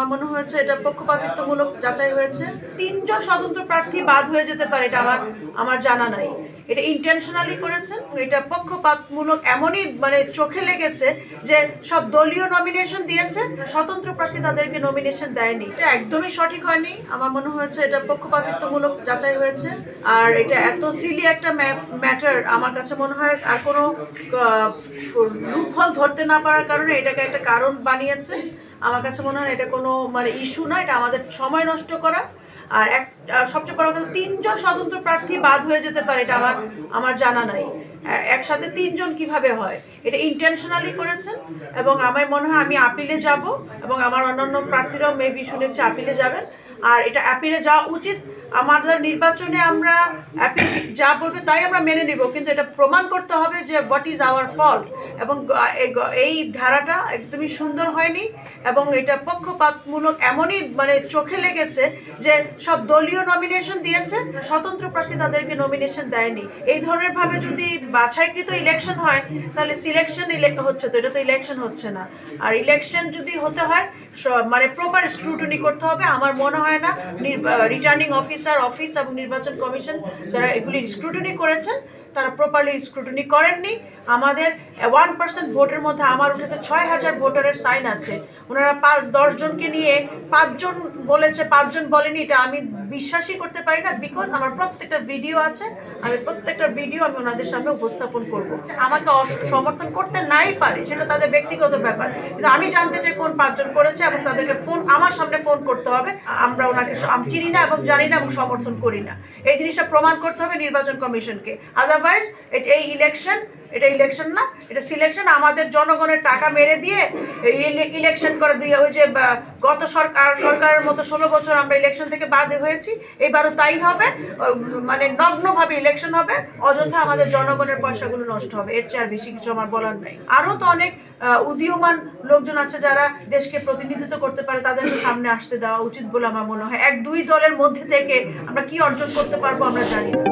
আমার মনে হয়েছে এটা পক্ষপাতিত্বমূলক যাচাই হয়েছে। তিনজন স্বতন্ত্র প্রার্থী বাদ হয়ে যেতে পারে, এটা আমার আমার জানা নাই। এটা ইন্টেনশনালি করেছেন এটা পক্ষপাতমূলক এমনই মানে চোখে লেগেছে যে সব দলীয় নমিনেশন দিয়েছে, স্বতন্ত্র প্রার্থী তাদেরকে নমিনেশন দেয়নি। এটা একদমই সঠিক হয়নি। আমার মনে হয়েছে এটা পক্ষপাতিত্বমূলক যাচাই হয়েছে। আর এটা এত সিলি একটা ম্যাটার আমার কাছে মনে হয় আর কোনো লুপহল ধরতে না পারার কারণে এটাকে একটা কারণ বানিয়েছে। আমার কাছে মনে হয় এটা কোনো মানে ইস্যু না এটা আমাদের সময় নষ্ট করা। আর এক সবচেয়ে বড় কথা, তিনজন স্বতন্ত্র প্রার্থী বাদ হয়ে যেতে পারে, এটা আমার আমার জানা নাই। একসাথে তিনজন কীভাবে হয়? এটা ইন্টেনশনালি করেছেন, এবং আমার মনে হয় আমি আপিলে যাব, এবং আমার অন্যান্য প্রার্থীরাও মেবি শুনেছি আপিলে যাবেন। আর এটা অ্যাপিলে যাওয়া উচিত। আমাদের নির্বাচনে আমরা অ্যাপিল যা বলবে তাই আমরা মেনে নিব, কিন্তু এটা প্রমাণ করতে হবে যে হোয়াট ইজ আওয়ার ফল্ট এবং এই ধারাটা একদমই সুন্দর হয়নি, এবং এটা পক্ষপাতমূলক এমনই মানে চোখে লেগেছে যে সব দলীয় নমিনেশন দিয়েছে, স্বতন্ত্র প্রার্থী তাদেরকে নমিনেশন দেয়নি। এই ধরনের ভাবে যদি বাছাইকৃত ইলেকশন হয়, তাহলে সিলেকশন হচ্ছে তো, এটা তো ইলেকশন হচ্ছে না। আর ইলেকশন যদি হতে হয় মানে প্রপার স্ক্রুটনি করতে হবে। আমার মনে হয় না রিটার্নিং অফিসার অফিস এবং নির্বাচন কমিশন যারা এগুলি স্ক্রুটনি করেছেন, তারা প্রপারলি স্ক্রুটনি করেননি। আমাদের ওয়ান পার্সেন্ট ভোটের মধ্যে আমার উঠেতে ছয় হাজার ভোটারের সাইন আছে। ওনারা পাঁচ দশজনকে নিয়ে পাঁচজন বলেছে, পাঁচজন বলেনি, এটা আমি বিশ্বাসই করতে পারি না বিকজ আমার প্রত্যেকটা ভিডিও আছে, আমি প্রত্যেকটা ভিডিও আমি ওনাদের সামনে উপস্থাপন করব। আমাকে সমর্থন করতে নাই পারে, সেটা তাদের ব্যক্তিগত ব্যাপার। কিন্তু আমি জানতে চাই কোন পাঁচজন করেছে এবং তাদেরকে ফোন আমার সামনে ফোন করতে হবে। আমরা ওনাকে চিনি না এবং জানি না এবং সমর্থন করি না। এই জিনিসটা প্রমাণ করতে হবে নির্বাচন কমিশনকে। আদারওয়াইজ এই ইলেকশন এটা ইলেকশন না, এটা সিলেকশন আমাদের জনগণের টাকা মেরে দিয়ে ইলেকশন করে দিয়ে ওই যে গত সরকার, সরকারের মতো ষোলো বছর আমরা ইলেকশন থেকে বাদ হয়েছি এবারও তাই হবে। মানে নগ্নভাবে ইলেকশন হবে। অযথা আমাদের জনগণের পয়সাগুলো নষ্ট হবে। এর চেয়ে আর বেশি কিছু আমার বলার নাই। আরও তো অনেক উদীয়মান লোকজন আছে যারা দেশকে প্রতিনিধিত্ব করতে পারে, তাদেরকে সামনে আসতে দেওয়া উচিত বলে আমার মনে হয়। এক দুই দলের মধ্যে থেকে আমরা কি অর্জন করতে পারব আমরা জানি না।